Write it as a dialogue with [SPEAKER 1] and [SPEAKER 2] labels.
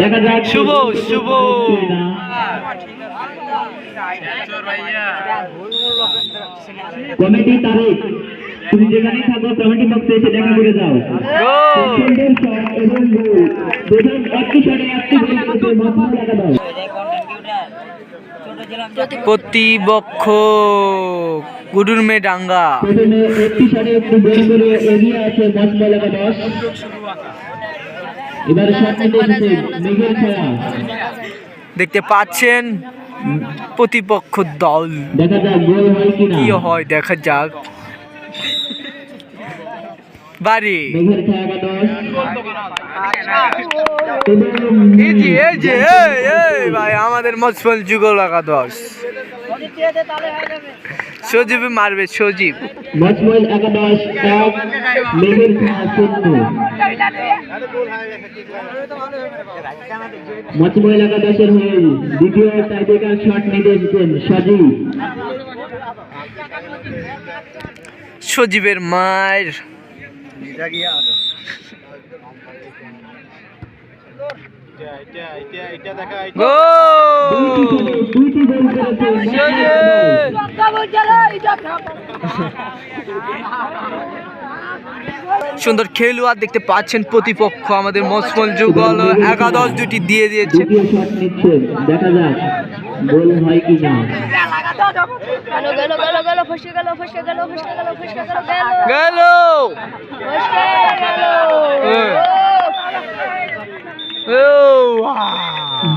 [SPEAKER 1] দেখা যাক।
[SPEAKER 2] শুভ, শুভ।
[SPEAKER 1] কমিটি তারিখ। তুমি যেখানে থাকো কমিটি বক্সে এসে দেখা করে যাও
[SPEAKER 2] প্রতিপক্ষ গুডুর মে ডাঙ্গা
[SPEAKER 1] একটি শটে একটু গোল করে এগিয়ে আছে দশ
[SPEAKER 2] দেখতে পাচ্ছেন প্রতিপক্ষ দল।
[SPEAKER 1] দেখা যাক গোল হয় কিনা
[SPEAKER 2] কি হয় দেখা যাক। বাড়ি। এই যে এই যে ভাই আমাদের মজফল যুগল লাগা দশ সজীব মারবে সজীব।
[SPEAKER 1] মজমুল একাদশ এক মেঘের খেলা মজমুল একাদশের হয়ে দ্বিতীয় শট নিতে সজীব।
[SPEAKER 2] সজীবের মায়ের। সুন্দর খেলোয়াড় দেখতে পাচ্ছেন প্রতিপক্ষ আমাদের মসমল যুগল একাদশ দুটি দিয়ে দিয়েছে
[SPEAKER 1] দ্বিতীয় দেখা যাক গোল হয় কি না
[SPEAKER 3] গেল গেল গেল গেল ফসকে গেল ফসকে গেল ফসকে গেল ফসকে গেল গেল
[SPEAKER 2] গেল
[SPEAKER 3] ফসকে গেল
[SPEAKER 2] 哎
[SPEAKER 1] 呦哇。